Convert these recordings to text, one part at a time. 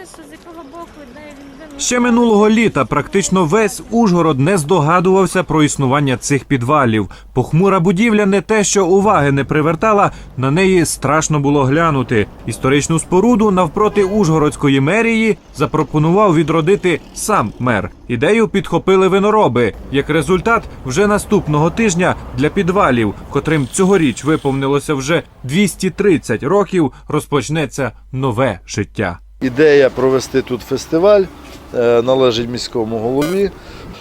що з якого боку, де він де ну, Ще минулого літа практично весь Ужгород не здогадувався про існування цих підвалів. Похмура будівля не те, що уваги не привертала, на неї страшно було глянути. Історичну споруду навпроти Ужгородської мерії запропонував відродити сам мер. Ідею підхопили винороби. Як результат, вже наступного тижня для підвалів, котрим цьогоріч виповнилося вже 230 років, розпочнеться нове життя. Ідея провести тут фестиваль е, належить міському голові.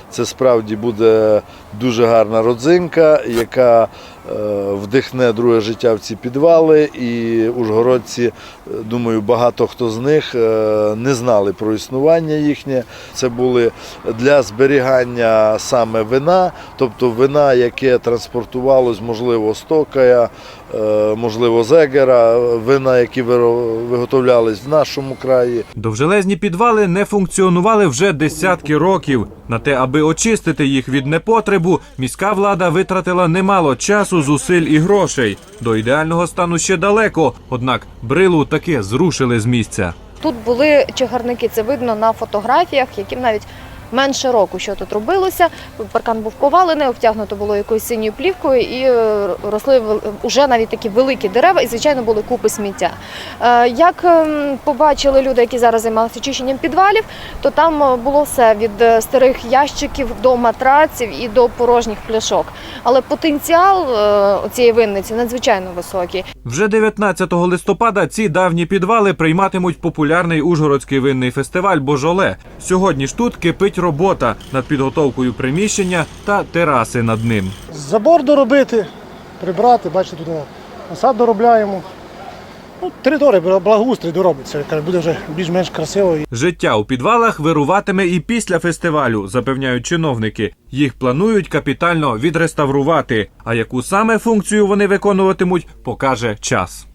Це справді буде дуже гарна родзинка, яка вдихне друге життя в ці підвали. І ужгородці, е, думаю, багато хто з них е, не знали про існування їхнє. Це були для зберігання саме вина, тобто вина, яке транспортувалось, можливо, з Токая, е, можливо, Зегера, вина, які виготовлялись в нашому краї. Довжелезні підвали не функціонували вже десятки років. На те, аби очистити їх від непотребу, міська влада витратила немало часу, зусиль і грошей. До ідеального стану ще далеко, однак брилу таки зрушили з місця. Тут були чагарники, це видно на фотографіях, яким навіть менше року, що тут робилося. Паркан був повалений, обтягнуто було якоюсь синьою плівкою, і е, росли уже навіть такі великі дерева, і звичайно були купи сміття. Е, Як ем, побачили люди, які зараз займалися очищенням підвалів, то там е, було все від старих ящиків до матраців і до порожніх пляшок. Але потенціал цієї винниці надзвичайно високий. Вже 19 листопада ці давні підвали прийматимуть популярний ужгородський винний фестиваль Божоле. Сьогодні ж тут кипить робота над підготовкою приміщення та тераси над ним. Забор доробити, прибрати, бачите, тут насад доробляємо. Ну, територія, благоустрій доробиться, яка буде вже більш-менш красиво. Життя у підвалах вируватиме і після фестивалю, запевняють чиновники. Їх планують капітально відреставрувати. А яку саме функцію вони виконуватимуть, покаже час.